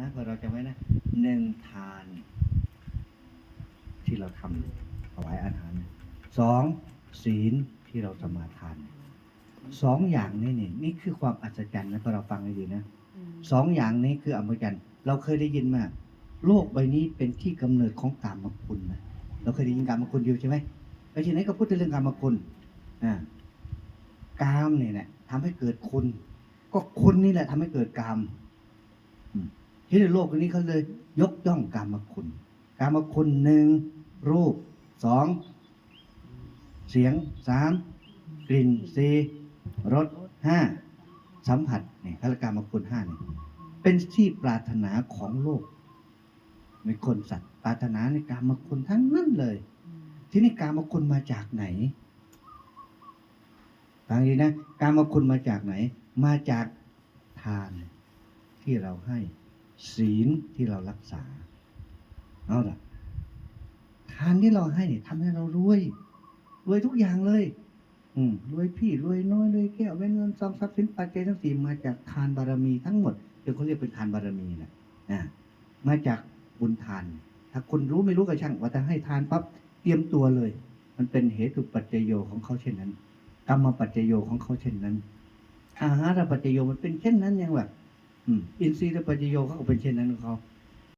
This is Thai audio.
นะพอเราจะไว้นะหนึ่งทาน ที่เราทำถวายอาหารสองศีลที่เราสมาทานสองอย่างนี้นี่นี่คือความอัศจรรย์นะพอเราฟังให้ดีนะสองอย่างนี้คืออัศจรรย์เราเคยได้ยินมาโลกใบนี้เป็นที่กำเนิดของกามคุณนะเราเคยได้ยินกามคุณอยู่ใช่ไหมไปที่ไหนก็พูดถึงเรื่องกามคุณอ่ากามเนี่ยแหละทำให้เกิดคุณ ก็คุณนี่แหละทำให้เกิดกาม ที่ในโลกนี้เขาเลยยกย่องกามคุณ กามคุณหนึ่งรูปสองเสียงสามกลิ่นสี่รสห้าสัมผัสเนี่ยพระกามคุณห้าเนี่ยเป็นที่ปรารถนาของโลกในคนสัตว์ปรารถนาในกามคุณทั้งนั้นเลย ที่นี่กามคุณมาจากไหนฟังดีนะกามคุณมาจากไหน มาจากทานที่เราให้ ศีลที่เรารักษาเอาล่ะทานที่เราให้เนี่ยทำให้เรารวย รวยทุกอย่างเลย อืมรวยพี่รวยน้อยรวยแก้วเว้นเงินซองทรัพย์สินปัจจัยทั้งสี่มาจากทานบารมีทั้งหมดเดี๋ยวเขาเรียกเป็นทานบารมีนะอ่ามาจากบุญทาน ถ้าคุณรู้ไม่รู้ก็ช่างว่าถ้าให้ทานปั๊บเตรียมตัวเลย มันเป็นเหตุปัจจโยของเขาเช่นนั้นกรรมปัจจโยของเขาเช่นนั้น อาหารปัจจโยมันเป็นเช่นนั้นอยังแบบ อินทรีย์และปัญโยเขาก็เป็นเช่นนั้นของเขา